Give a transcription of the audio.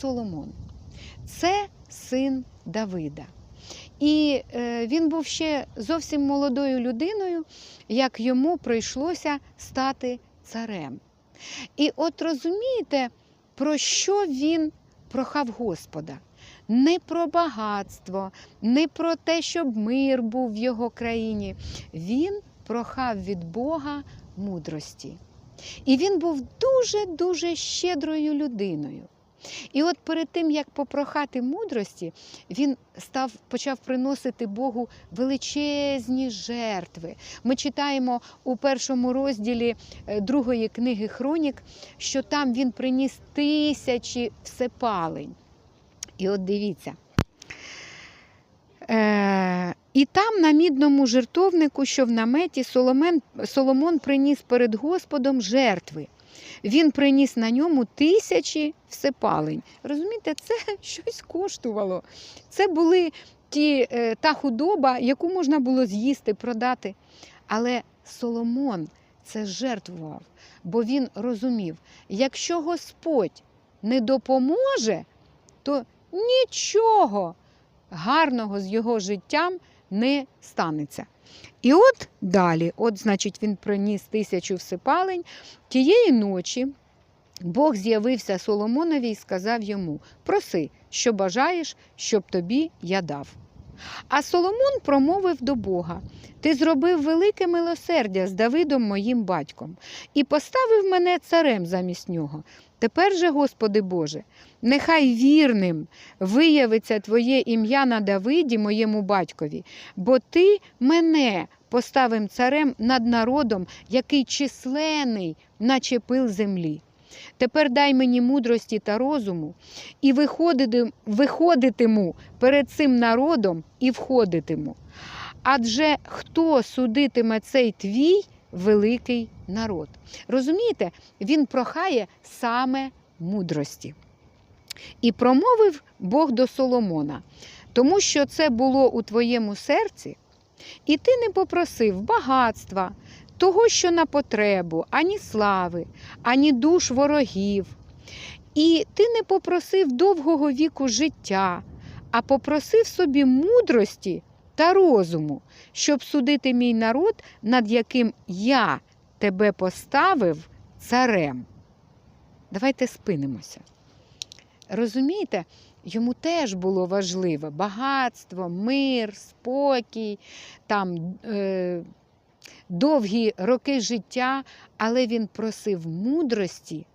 Соломон. Це син Давида. І е, він був ще зовсім молодою людиною, як йому прийшлося стати царем. І от розумієте, про що він прохав Господа? Не про багатство, не про те, щоб мир був в його країні. Він прохав від Бога мудрості. І він був дуже-дуже щедрою людиною. І от перед тим, як попрохати мудрості, він став, почав приносити Богу величезні жертви. Ми читаємо у першому розділі е, другої книги Хронік, що там він приніс тисячі всепалень. І от дивіться. Е, і там на мідному жертовнику, що в наметі, Соломен, Соломон приніс перед Господом жертви. Він приніс на ньому тисячі всепалень. Розумієте, це щось коштувало. Це були ті, е, та худоба, яку можна було з'їсти, продати. Але Соломон це жертвував, бо він розумів, якщо Господь не допоможе, то нічого гарного з його життям не станеться. І от далі, от, значить, він приніс тисячу всипалень. Тієї ночі Бог з'явився Соломонові і сказав йому: Проси, що бажаєш, щоб тобі я дав. А Соломон промовив до Бога: Ти зробив велике милосердя з Давидом моїм батьком, і поставив мене царем замість нього. Тепер же, Господи Боже, нехай вірним виявиться Твоє ім'я на Давиді, моєму батькові, бо Ти мене поставив царем над народом, який численний, наче пил землі. Тепер дай мені мудрості та розуму, і виходити- виходитиму перед цим народом і входитиму. Адже хто судитиме цей твій великий народ? Розумієте, він прохає саме мудрості. І промовив Бог до Соломона, тому що це було у твоєму серці, і ти не попросив багатства, того, що на потребу, ані слави, ані душ ворогів. І ти не попросив довгого віку життя, а попросив собі мудрості та розуму, щоб судити мій народ, над яким я тебе поставив царем. Давайте спинимося. Розумієте, йому теж було важливе багатство, мир, спокій, там, е, довгі роки життя, але він просив мудрості